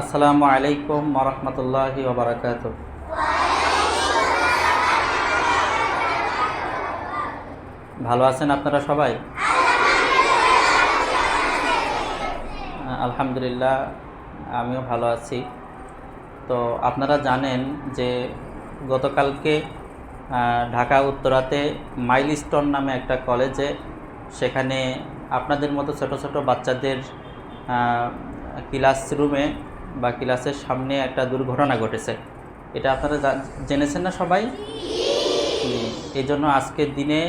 আসসালামু আলাইকুম ওরহমতুল্লাহি ওবরাকাত ভালো আছেন আপনারা সবাই? আলহামদুলিল্লাহ, আমিও ভালো আছি। তো আপনারা জানেন যে গতকালকে ঢাকা উত্তরাতে মাইলস্টোন নামে একটা কলেজে সেখানে আপনাদের মতো ছোট ছোট বাচ্চাদের ক্লাসরুমে বা ক্লাসের সামনে একটা দুর্ঘটনা ঘটেছে। এটা আপনারা জেনেছেন না সবাই? এই জন্য আজকের দিনে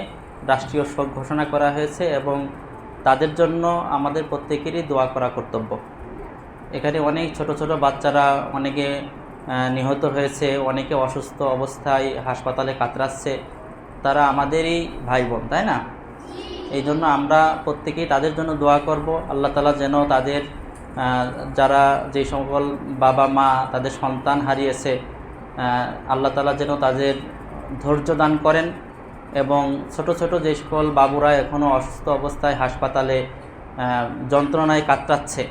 রাষ্ট্রীয় শোক ঘোষণা করা হয়েছে এবং তাদের জন্য আমাদের প্রত্যেকেরই দোয়া করা কর্তব্য। এখানে অনেক ছোট ছোট বাচ্চারা অনেকে নিহত হয়েছে, অনেকে অসুস্থ অবস্থায় হাসপাতালে কাতরাচ্ছে। তারা আমাদেরই ভাই বোন তাই না? এই জন্য আমরা প্রত্যেকেই তাদের জন্য দোয়া করব। আল্লাহ তালা যেন তাদের যারা যে সকল বাবা, মা তাদের সন্তান হারিয়েছে আল্লাহ তালা যেন তাদের ধৈর্য দান করেন এবং ছোট ছোট যে সকল বাবুরা এখনও অসুস্থ অবস্থায় হাসপাতালে যন্ত্রণায় কাতরাচ্ছে,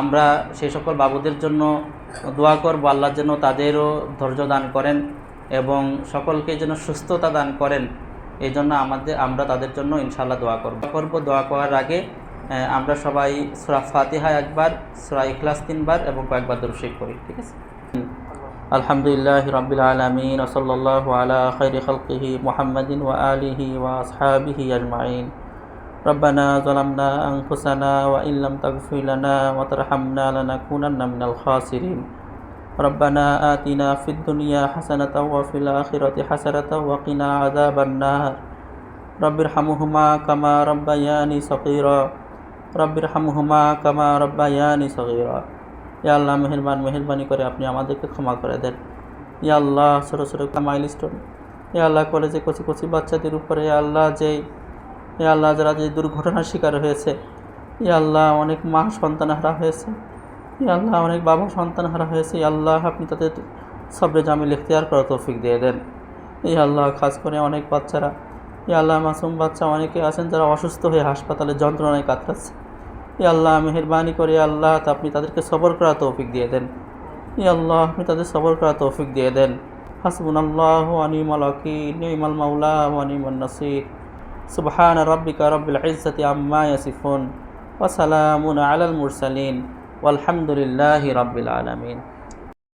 আমরা সেই সকল বাবুদের জন্য দোয়া করব, আল্লাহ যেন তাদেরও ধৈর্য দান করেন এবং সকলকে যেন সুস্থতা দান করেন। এই জন্য আমাদের, আমরা তাদের জন্য ইনশাল্লাহ দোয়া করব। করব, দোয়া করার আগে আমরা সবাই সুরা ফাতিহা একবার সুরা ইখলাস তিনবার এবং কয়েকবার দর্শিক করি ঠিক আছে আলহামদুলিল্লাহ রবিল আলমিন ওসল্লাহ আলা খৈর খলকিহি মোহাম্মদিন ওয়া আলিহি ওয়া আসহাবিহি আজমাইন ربنا ظلمنا أنفسنا وإن لم تغفر لنا وترحمنا لنكونن من الخاسرين ربنا آتنا في الدنيا حسنة وفي الآخرة حسنة وقنا عذاب النار رب ارحمهما كما ربياني صغيرا রব্বির হামহুমা কামা রব্বায়ানি সগিরা। ইয়া আল্লাহ, মেহরবান, মেহরবানি করে আপনি আমাদেরকে ক্ষমা করে দেন। ইয়া আল্লাহ, ছোটো ছোটো মাইল স্টোন ইয়া আল্লাহ কলেজে কচি কচি বাচ্চাদের উপরে, ইয়া আল্লাহ যেই ইয়া আল্লাহ, যারা যে দুর্ঘটনার শিকার হয়েছে, ইয়া আল্লাহ, অনেক মা সন্তান হারা হয়েছে, ইয়া আল্লাহ, অনেক বাবা সন্তান হারা হয়েছে, ইয়া আল্লাহ, আপনি তাদের সবরে জামিল ইখতিয়ার করা তৌফিক দিয়ে দেন। ইয়া আল্লাহ, খাস করে অনেক বাচ্চারা এ আল্লাহ মাসুম বাচ্চা, অনেকে আছেন যারা অসুস্থ হয়ে হাসপাতালে যন্ত্রণায় কাতরাচ্ছে। এ আল্লাহ মেহরবানি করে আল্লাহ আপনি তাদেরকে সবর করা তৌফিক দিয়ে দেন। এ আল্লাহ, আপনি তাদের সবর করা তৌফিক দিয়ে দেন। হাসবুন আল্লাহ আনিমাল আকিমাল নিমাল মাউলা আনিমাল নাসির। সুবহান রব্বিকা রব্বিল ইজ্জতি আম্মা ইয়াসিফুন। ওয়া সালামুন আলাল মুরসালিন। ওয়ালহামদুলিল্লাহি রাব্বিল আলামিন।